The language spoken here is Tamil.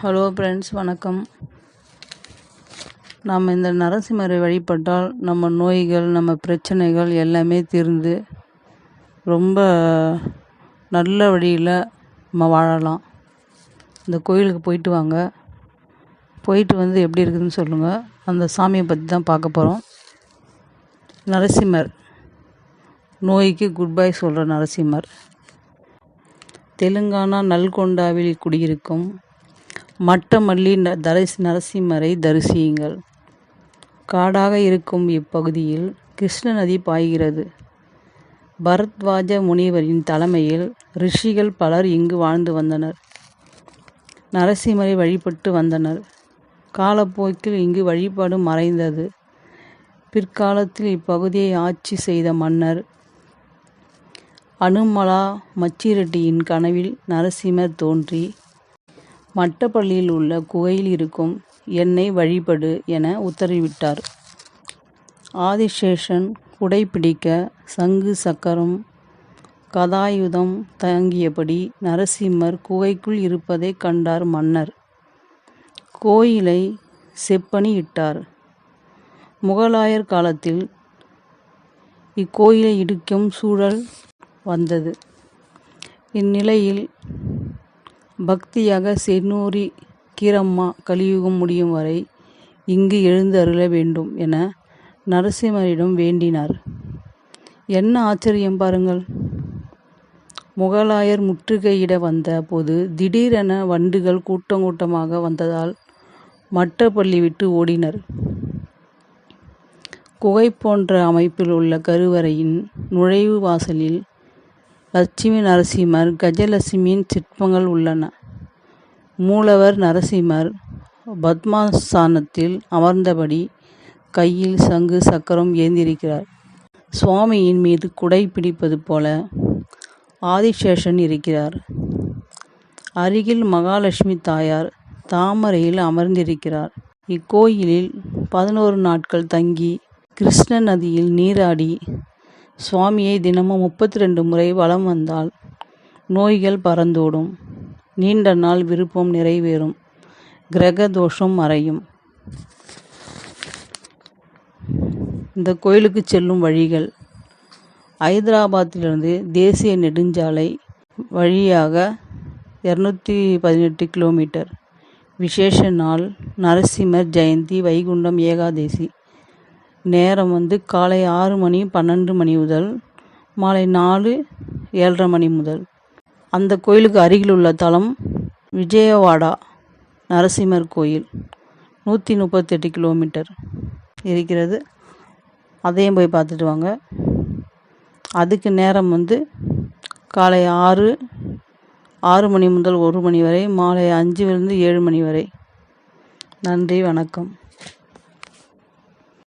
ஹலோ ஃப்ரெண்ட்ஸ் வணக்கம். நாம் இந்த நரசிம்மரை வழிபட்டால் நம்ம நோய்கள் நம்ம பிரச்சனைகள் எல்லாமே தீர்ந்து ரொம்ப நல்ல வழியில் நம்ம வாழலாம். இந்த கோயிலுக்கு போயிட்டு வாங்க. போயிட்டு வந்து எப்படி இருக்குதுன்னு சொல்லுங்கள் அந்த சாமியை பற்றி தான் பார்க்க போகிறோம் நரசிம்மர். நோய்க்கு குட் பை சொல்கிற நரசிம்மர். தெலுங்கானா நல்கொண்டாவில் குடியிருக்கும் மட்டமல்லி ந தரிசி நரசிம்மரை தரிசியுங்கள். காடாக இருக்கும் இப்பகுதியில் கிருஷ்ண நதி பாய்கிறது. பரத்வாஜ முனிவரின் தலைமையில் ரிஷிகள் பலர் இங்கு வாழ்ந்து வந்தனர். நரசிம்மரை வழிபட்டு வந்தனர். காலப்போக்கில் இங்கு வழிபாடு மறைந்தது. பிற்காலத்தில் இப்பகுதியை ஆட்சி செய்த மன்னர் அனுமலா மச்சிரெட்டியின் கனவில் நரசிம்மர் தோன்றி மட்டப்பள்ளியில் உள்ள குகையில் இருக்கும் என்னை வழிபடு என உத்தரவிட்டார். ஆதிசேஷன் குடைப்பிடிக்க சங்கு சக்கரம் கதாயுதம் தங்கியபடி நரசிம்மர் குகைக்குள் இருப்பதை கண்டார் மன்னர். கோயிலை செப்பனியிட்டார் முகலாயர் காலத்தில் இக்கோயிலை இடிக்கும் சூழல் வந்தது. இந்நிலையில் பக்தியாக சென்னூரி கீரம்மா கலியுகம் முடியும் வரை இங்கு எழுந்து அருள வேண்டும் என நரசிம்மரிடம் வேண்டினார். என்ன ஆச்சரியம் பாருங்கள். முகலாயர் முற்றுகையிட வந்த போது திடீரென வண்டுகள் கூட்டம் கூட்டமாக வந்ததால் மட்டப்பள்ளி விட்டு ஓடினர். குகை போன்ற அமைப்பில் உள்ள கருவறையின் நுழைவு வாசலில் லட்சுமி நரசிம்மர் கஜலட்சுமியின் சிற்பங்கள் உள்ளன. மூலவர் நரசிம்மர் பத்மாசானத்தில் அமர்ந்தபடி கையில் சங்கு சக்கரம் ஏந்திருக்கிறார். சுவாமியின் மீது குடை பிடிப்பது போல ஆதிசேஷன் இருக்கிறார். அருகில் மகாலட்சுமி தாயார் தாமரையில் அமர்ந்திருக்கிறார். இக்கோயிலில் பதினோரு நாட்கள் தங்கி கிருஷ்ண நதியில் நீராடி சுவாமியை தினமும் முப்பத்தி ரெண்டு முறை வலம் வந்தால் நோய்கள் பறந்தோடும். நீண்ட நாள் விருப்பம் நிறைவேறும். கிரக தோஷம் மறையும். இந்த கோயிலுக்கு செல்லும் வழிகள். ஹைதராபாத்திலிருந்து தேசிய நெடுஞ்சாலை வழியாக இரநூத்தி பதினெட்டு கிலோமீட்டர். விசேஷ நாள் நரசிம்மர் ஜெயந்தி வைகுண்டம் ஏகாதேசி. நேரம் வந்து காலை ஆறு மணி பன்னெண்டு மணி முதல் மாலை நாலு ஏழரை மணி முதல். அந்த கோயிலுக்கு அருகில் உள்ள தலம் விஜயவாடா நரசிம்மர் கோயில். நூற்றி முப்பத்தெட்டு கிலோமீட்டர் இருக்கிறது. அதையும் போய் பார்த்துட்டு வாங்க. அதுக்கு நேரம் வந்து காலை ஆறு ஆறு மணி முதல் ஒரு மணி வரை மாலை அஞ்சுலேருந்து ஏழு மணி வரை. நன்றி வணக்கம்.